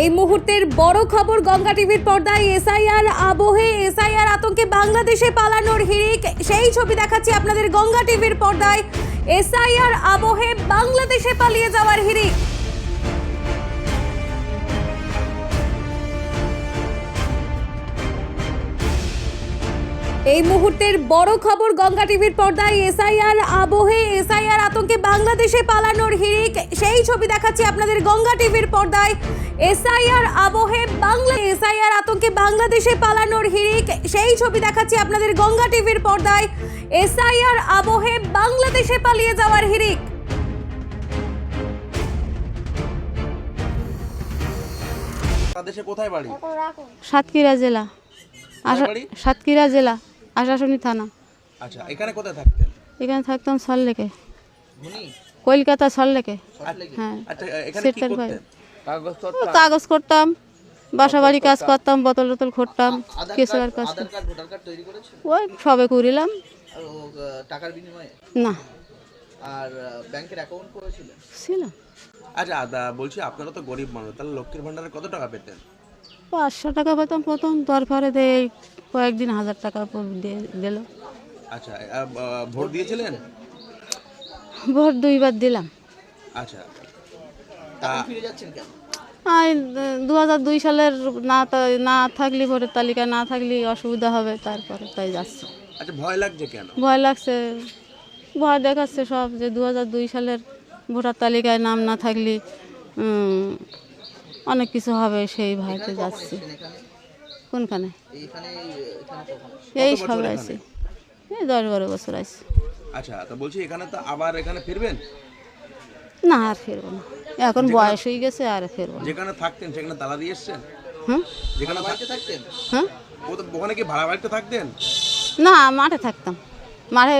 এই মুহূর্তের বড় খবর গঙ্গা টিভির পর্দায় এসআইআর আবহে, এসআইআর আতঙ্কে বাংলাদেশে পালানোর হিরিক সেই ছবি দেখাচ্ছি আপনাদের গঙ্গা টিভির পর্দায়। এসআইআর আবহে বাংলাদেশে পালিয়ে যাওয়ার হিড়িক। এই মুহূর্তের বড় খবর গঙ্গা টিভির পর্দায় এসআইআর আবহে এসআইআর আতঙ্কে বাংলাদেশে পালানোর হিড়িক। সেই ছবি দেখাচ্ছি আপনাদের গঙ্গা টিভির পর্দায়। এসআইআর আবহে বাংলা এসআইআর আতঙ্কে বাংলাদেশে পালানোর হিড়িক। সেই ছবি দেখাচ্ছি আপনাদের গঙ্গা টিভির পর্দায়। এসআইআর আবহে বাংলাদেশে পালিয়ে যাওয়ার হিড়িক। বাংলাদেশে কোথায় বাড়ি? সাতক্ষীরা জেলা। আশা সাতক্ষীরা জেলা। আশাশুনি থানা। আচ্ছা এখানে কোথায় থাকতেন? এখানে থাকতাম সল্লেকে কলকাতা সল্লেকে হ্যাঁ আচ্ছা সেটার বাইরে কাগজ করতাম। বাসা বাড়ি কাজ করতাম। বোতল টোতল ঘুরতাম কেসবার কাজ ওই সবে করিলাম টাকার বিনিময়ে? না। আর ব্যাংকের অ্যাকাউন্ট করেছিলেন? ছিল। আচ্ছা আদা বলছি আপনারা তো গরিব মানুষ তাহলে লক্ষ্মীর ভান্ডারে কত টাকা পেতেন? পাঁচশো টাকা পেতাম প্রথম তারপরে দিয়ে এই কয়েকদিন হাজার টাকা দিয়ে দিল আচ্ছা ভোট দিয়েছিলেন? ভোট দুইবার দিলাম। আচ্ছা। তা ফিরে যাচ্ছেন কেন? আর দু হাজার দুই সালের না তা- না থাকলে ভোটের তালিকা না থাকলে অসুবিধা হবে তারপরে তাই যাচ্ছে। আচ্ছা ভয় লাগছে কেন? ভয় লাগছে ভয় দেখাচ্ছে সব যে দু দুই সালের ভোটার তালিকায় নাম না থাকলে উম, অনেক কিছু হবে সেই ভয়তে যাচ্ছে। কোনখানে? এই সব আছে এই দশ বারো বছর আছে আচ্ছা তা বলছি এখানে তো আবার এখানে ফিরবেন? না আর ফেরবো না। এখন বয়স হয়ে গেছে আর ফেরবো যেখানে থাকতেন সেখানে তালা দিয়ে এসছেন? হুম? যেখানে বাড়িতে থাকতেন? হ্যাঁ ওখানে কি ভাড়া বাড়িতে থাকতেন? না মাঠে থাকতাম। মাঠে